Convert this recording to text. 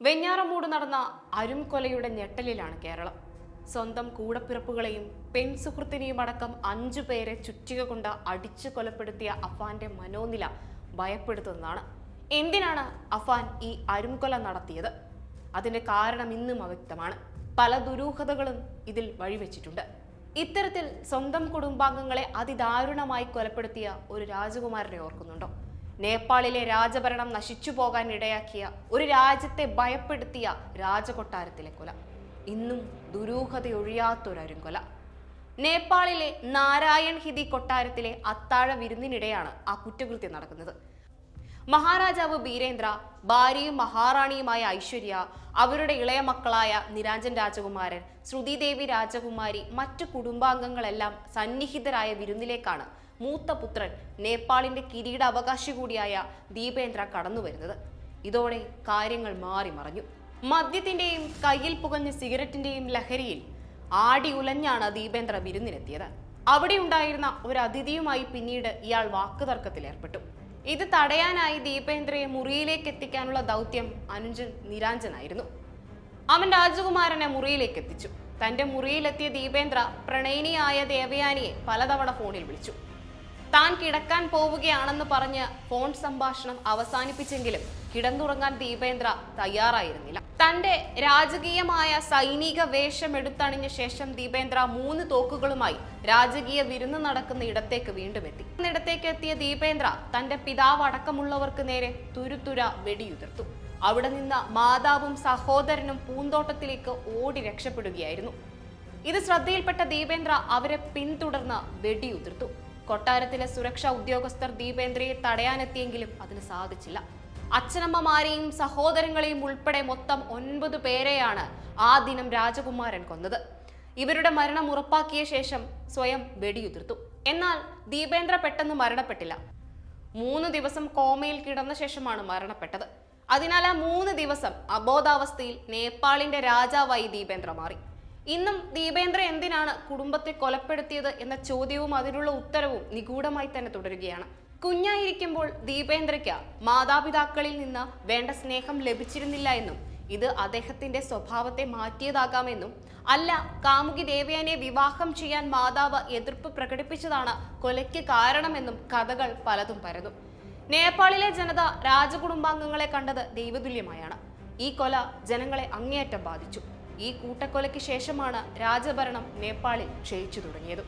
വെഞ്ഞാറമൂട് നടന്ന അരുംകൊലയുടെ ഞെട്ടലിലാണ് കേരളം. സ്വന്തം കൂടപ്പിറപ്പുകളെയും പെൺസുഹൃത്തിനെയും അടക്കം അഞ്ചു പേരെ ചുറ്റിക കൊണ്ട് അടിച്ചു കൊലപ്പെടുത്തിയ അഫാന്റെ മനോനില ഭയപ്പെടുത്തുന്നതാണ്. എന്തിനാണ് അഫാൻ ഈ അരുംകൊല നടത്തിയത്? അതിന്റെ കാരണം ഇന്നും അവ്യക്തമാണ്. പല ദുരൂഹതകളും ഇതിൽ വഴിവെച്ചിട്ടുണ്ട്. ഇത്തരത്തിൽ സ്വന്തം കുടുംബാംഗങ്ങളെ അതിദാരുണമായി കൊലപ്പെടുത്തിയ ഒരു രാജകുമാരനെ ഓർക്കുന്നുണ്ടോ? നേപ്പാളിലെ രാജഭരണം നശിച്ചു പോകാൻ ഇടയാക്കിയ ഒരു രാജ്യത്തെ ഭയപ്പെടുത്തിയ രാജകൊട്ടാരത്തിലെ കൊല. ഇന്നും ദുരൂഹതയൊഴിയാത്തൊരരുങ്കൊല. നേപ്പാളിലെ നാരായൺ ഹിതി കൊട്ടാരത്തിലെ അത്താഴ വിരുന്നിനിടെയാണ് ആ കുറ്റകൃത്യം നടക്കുന്നത്. മഹാരാജാവ് ബീരേന്ദ്ര ഭാര്യയും മഹാറാണിയുമായ ഐശ്വര്യ അവരുടെ ഇളയ മക്കളായ നിരാഞ്ജൻ രാജകുമാരൻ ശ്രുതിദേവി രാജകുമാരി മറ്റു കുടുംബാംഗങ്ങളെല്ലാം സന്നിഹിതരായ വിരുന്നിലേക്കാണ് മൂത്ത പുത്രൻ നേപ്പാളിന്റെ കിരീട അവകാശി കൂടിയായ ദീപേന്ദ്ര കടന്നു വരുന്നത് ഇതോടെ കാര്യങ്ങൾ മാറി മറഞ്ഞു. മദ്യത്തിന്റെയും കയ്യിൽ പുകഞ്ഞ സിഗരറ്റിന്റെയും ലഹരിയിൽ ആടി ഉലഞ്ഞാണ് ദീപേന്ദ്ര വിരുന്നിനെത്തിയത്. അവിടെ ഉണ്ടായിരുന്ന ഒരു അതിഥിയുമായി പിന്നീട് ഇയാൾ വാക്കുതർക്കത്തിൽ ഏർപ്പെട്ടു. ഇത് തടയാനായി ദീപേന്ദ്രയെ മുറിയിലേക്ക് എത്തിക്കാനുള്ള ദൗത്യം അനുജൻ നിരാഞ്ജനായിരുന്നു. അവൻ രാജകുമാരനെ മുറിയിലേക്ക് എത്തിച്ചു. തന്റെ മുറിയിലെത്തിയ ദീപേന്ദ്ര പ്രണയിനിയായ ദേവയാനിയെ പലതവണ ഫോണിൽ വിളിച്ചു. താൻ കിടക്കാൻ പോവുകയാണെന്ന് പറഞ്ഞ് ഫോൺ സംഭാഷണം അവസാനിപ്പിച്ചെങ്കിലും കിടന്നുറങ്ങാൻ ദീപേന്ദ്ര തയ്യാറായിരുന്നില്ല. തന്റെ രാജകീയമായ സൈനിക വേഷം എടുത്തണിഞ്ഞ ശേഷം ദീപേന്ദ്ര മൂന്ന് തോക്കുകളുമായി രാജകീയ വിരുന്ന് നടക്കുന്ന ഇടത്തേക്ക് വീണ്ടും എത്തി. ഇടത്തേക്ക് എത്തിയ ദീപേന്ദ്ര തന്റെ പിതാവ് അടക്കമുള്ളവർക്ക് നേരെ തുരുതുര വെടിയുതിർത്തു. അവിടെ നിന്ന് മാതാവും സഹോദരനും പൂന്തോട്ടത്തിലേക്ക് ഓടി രക്ഷപ്പെടുകയായിരുന്നു. ഇത് ശ്രദ്ധയിൽപ്പെട്ട ദീപേന്ദ്ര അവരെ പിന്തുടർന്ന് വെടിയുതിർത്തു. കൊട്ടാരത്തിലെ സുരക്ഷാ ഉദ്യോഗസ്ഥർ ദീപേന്ദ്രയെ തടയാനെത്തിയെങ്കിലും അതിന് സാധിച്ചില്ല. അച്ഛനമ്മമാരെയും സഹോദരങ്ങളെയും ഉൾപ്പെടെ മൊത്തം ഒൻപത് പേരെയാണ് ആ ദിനം രാജകുമാരൻ കൊന്നത്. ഇവരുടെ മരണം ഉറപ്പാക്കിയ ശേഷം സ്വയം വെടിയുതിർത്തു. എന്നാൽ ദീപേന്ദ്ര പെട്ടെന്ന് മരണപ്പെട്ടില്ല. മൂന്ന് ദിവസം കോമയിൽ കിടന്ന ശേഷമാണ് മരണപ്പെട്ടത്. അതിനാൽ ആ മൂന്ന് ദിവസം അബോധാവസ്ഥയിൽ നേപ്പാളിന്റെ രാജാവായി ദീപേന്ദ്ര മാറി. ഇന്നും ദീപേന്ദ്ര എന്തിനാണ് കുടുംബത്തെ കൊലപ്പെടുത്തിയത് എന്ന ചോദ്യവും അതിനുള്ള ഉത്തരവും നിഗൂഢമായി തന്നെ തുടരുകയാണ്. കുഞ്ഞായിരിക്കുമ്പോൾ ദീപേന്ദ്രയ്ക്ക് മാതാപിതാക്കളിൽ നിന്ന് വേണ്ട സ്നേഹം ലഭിച്ചിരുന്നില്ല എന്നും ഇത് അദ്ദേഹത്തിന്റെ സ്വഭാവത്തെ മാറ്റിയതാകാമെന്നും അല്ല കാമുകി ദേവയാനെ വിവാഹം ചെയ്യാൻ മാതാവ് എതിർപ്പ് പ്രകടിപ്പിച്ചതാണ് കൊലയ്ക്ക് കാരണമെന്നും കഥകൾ പലതും പരന്നു. നേപ്പാളിലെ ജനത രാജകുടുംബാംഗങ്ങളെ കണ്ടത് ദൈവതുല്യമായാണ്. ഈ കൊല ജനങ്ങളെ അങ്ങേയറ്റം ബാധിച്ചു. ഈ കൂട്ടക്കൊലയ്ക്ക് ശേഷമാണ് രാജഭരണം നേപ്പാളിൽ ക്ഷയിച്ചു തുടങ്ങിയത്.